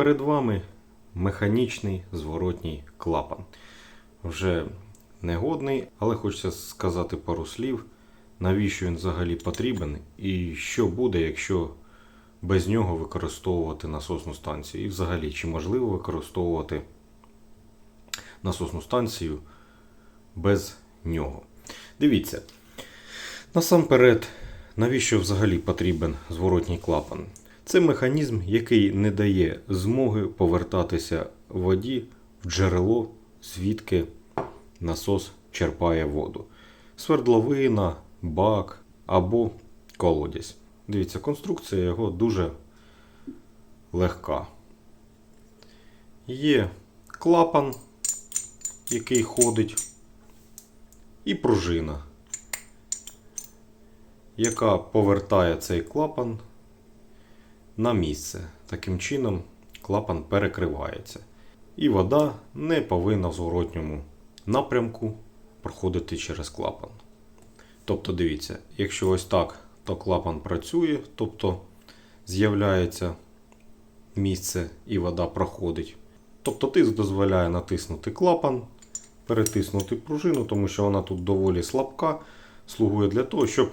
Перед вами механічний зворотній клапан. Вже негодний, але хочеться сказати пару слів, навіщо він взагалі потрібен і що буде, якщо без нього використовувати насосну станцію. І взагалі, чи можливо використовувати насосну станцію без нього. Дивіться, насамперед, навіщо взагалі потрібен зворотній клапан? Це механізм, який не дає змоги повертатися воді в джерело, звідки насос черпає воду. Свердловина, бак або колодязь. Дивіться, конструкція його дуже легка. Є клапан, який ходить, і пружина, яка повертає цей клапан на місце. Таким чином клапан перекривається. І вода не повинна в зворотньому напрямку проходити через клапан. Тобто, дивіться, якщо ось так, то клапан працює, тобто з'являється місце і вода проходить. Тобто тиск дозволяє натиснути клапан, перетиснути пружину, тому що вона тут доволі слабка, слугує для того, щоб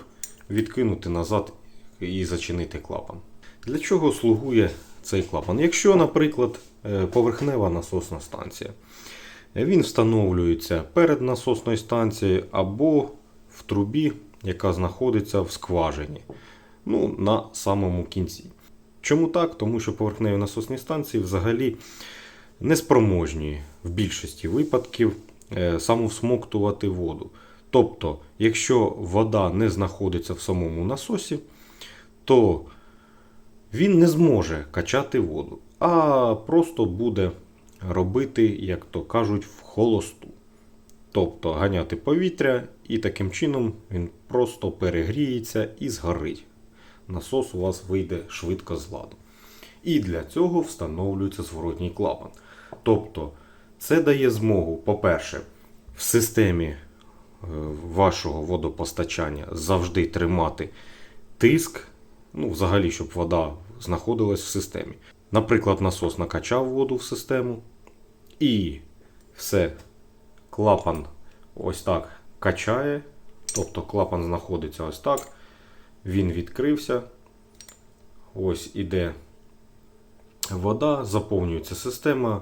відкинути назад і зачинити клапан. Для чого слугує цей клапан? Якщо, наприклад, е, поверхнева насосна станція, він встановлюється перед наносною станцією або в трубі, яка знаходиться в скважині, ну, на самому кінці. Чому так? Тому що поверхневі насосні станції взагалі неспроможні в більшості випадків е, самовсмоктувати воду. Тобто, якщо вода не знаходиться в самому насосі, то він не зможе качати воду, а просто буде робити, як то кажуть, в холосту. Тобто ганяти повітря, і таким чином він просто перегріється і згорить. Насос у вас вийде швидко з ладу. І для цього встановлюється зворотній клапан. Тобто, це дає змогу, по-перше, в системі е, вашого водопостачання завжди тримати тиск, ну, взагалі, щоб вода знаходилась в системі. Наприклад, насос накачав воду в систему, і все, клапан ось так качає. Тобто клапан знаходиться ось так. Він відкрився. Ось іде вода, заповнюється система,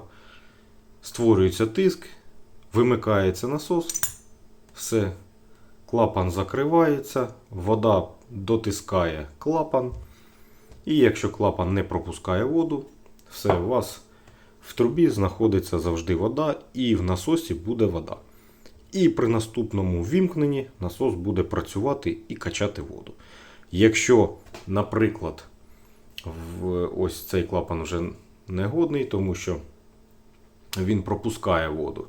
створюється тиск, вимикається насос. Все, клапан закривається, вода дотискає клапан. І якщо клапан не пропускає воду, все, у вас в трубі знаходиться завжди вода, і в насосі буде вода. І при наступному вімкненні насос буде працювати і качати воду. Якщо, наприклад, ось цей клапан вже негодний, тому що він пропускає воду.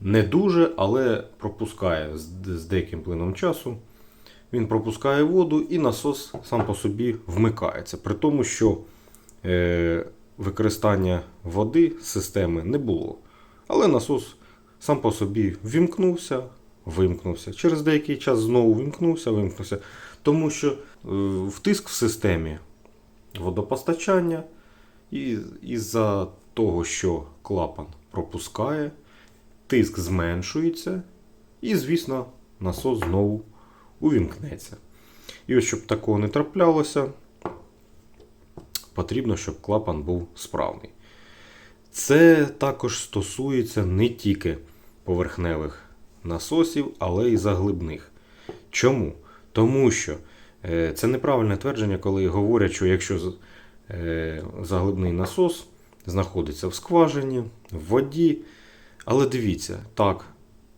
Не дуже, але пропускає з деяким плином часу. Він пропускає воду і насос сам по собі вмикається. При тому, що е, використання води з системи не було. Але насос сам по собі вімкнувся, вимкнувся. Через деякий час знову вімкнувся, вимкнувся. Тому що е, втиск в системі водопостачання, і із-за того, що клапан пропускає, тиск зменшується, і, звісно, насос знову увімкнеться. І ось, щоб такого не траплялося, потрібно, щоб клапан був справний. Це також стосується не тільки поверхневих насосів, але й заглибних. Чому? Тому що е, це неправильне твердження, коли говорять, що якщо е, заглибний насос знаходиться в скважині, в воді. Але дивіться, так,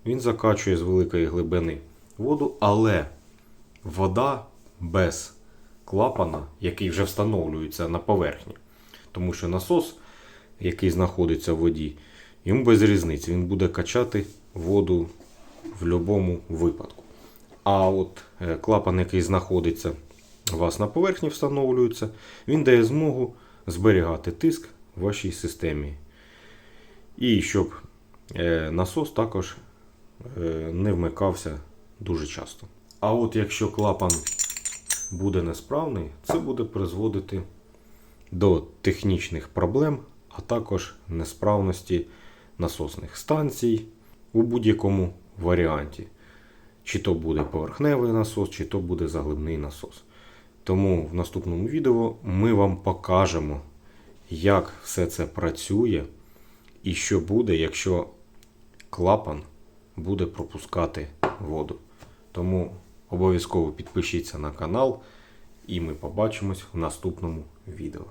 він закачує з великої глибини воду, але вода без клапана, який вже встановлюється на поверхні. Тому що насос, який знаходиться в воді, йому без різниці, він буде качати воду в будь-якому випадку. А от е, клапан, який знаходиться у вас на поверхні, встановлюється, він дає змогу зберігати тиск в вашій системі. І щоб е, насос також е, не вмикався дуже часто. А от якщо клапан буде несправний, це буде призводити до технічних проблем, а також несправності насосних станцій у будь-якому варіанті. Чи то буде поверхневий насос, чи то буде заглибний насос. Тому в наступному відео ми вам покажемо, як все це працює і що буде, якщо клапан буде пропускати воду. Тому обов'язково підпишіться на канал, і ми побачимось в наступному відео.